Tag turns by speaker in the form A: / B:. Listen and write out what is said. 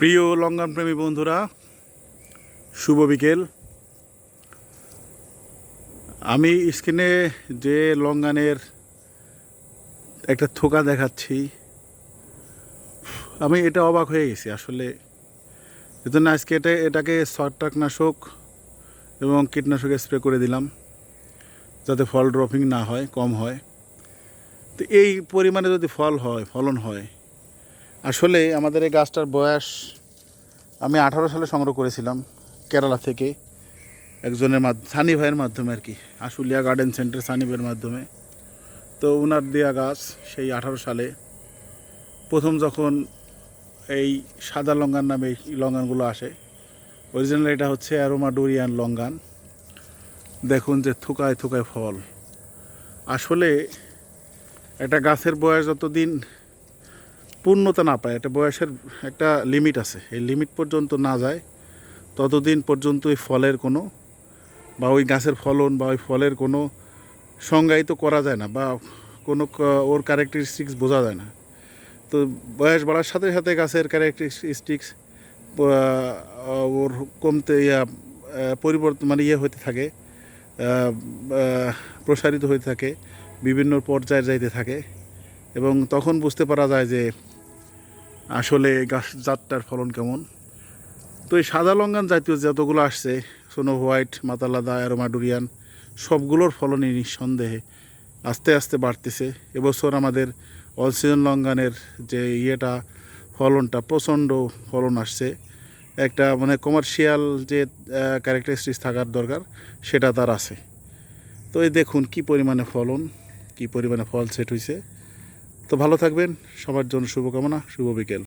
A: প্রিয় লঙ্ঘন প্রেমী বন্ধুরা, শুভ বিকেল। আমি স্ক্রিনে যে লঙ্গানের একটা থোকা দেখাচ্ছি, আমি এটা অবাক হয়ে গেছি আসলে। এজন্য আজকে এটা, এটাকে ছত্রাকনাশক এবং কীটনাশক স্প্রে করে দিলাম, যাতে ফল ড্রপিং না হয়, কম হয়। তো এই পরিমাণে যদি ফল হয়, ফলন হয় আসলে আমাদের এই গাছটার বয়স, আমি আঠারো সালে সংগ্রহ করেছিলাম কেরালা থেকে একজনের মাধ্যমে সানি ভাইয়ের মাধ্যমে আর কি, আশুলিয়া গার্ডেন সেন্টার সানি ভাইয়ের মাধ্যমে। তো ওনার দেয়া গাছ সেই আঠারো সালে, প্রথম যখন এই সাদা লঙ্গান নামে এই লঙ্গানগুলো আসে অরিজিনাল এটা হচ্ছে অ্যারোমা ডোরিয়ান লঙ্গান। দেখুন যে থুকায় থুকায় ফল। আসলে একটা গাছের বয়স যতদিন পূর্ণতা না পায়, একটা বয়সের একটা লিমিট আছে। এই লিমিট পর্যন্ত না যায়, ততদিন পর্যন্ত ওই ফলের কোনো বা ওই গাছের ফলন বা ওই ফলের কোনো সংজ্ঞায়িত করা যায় না বা কোনো ওর ক্যারেক্টারিস্টিক্স বোঝা যায় না। তো বয়স বাড়ার সাথে সাথে গাছের ক্যারেক্টারিস্টিক্স ওর কমতে ইয়া পরিবর্তন মানে ইয়ে হতে থাকে প্রসারিত হতে থাকে, বিভিন্ন পর্যায়ে যাইতে থাকে এবং তখন বুঝতে পারা যায় যে আসলে গাছ জাতটার ফলন কেমন? তো এই সাদা লঙ্গান জাতীয় যতগুলো আসছে, সোনো হোয়াইট, মাতালাদা, অ্যারোমাডুরিয়ান, সবগুলোর ফলনই নিঃসন্দেহে আস্তে আস্তে বাড়তেছে। এবছর আমাদের অল সিজন লঙ্গানের যে ইয়েটা, ফলনটা প্রচণ্ড ফলন আসছে। একটা মানে কমার্শিয়াল যে ক্যারেক্টারিস্টিক্স থাকার দরকার, সেটা তার আছে। তো এই দেখুন কি পরিমাণে ফলন, কি পরিমাণে ফল সেট হয়েছে তো ভালো থাকবেন। সবার জন্য শুভকামনা শুভ বিকেল।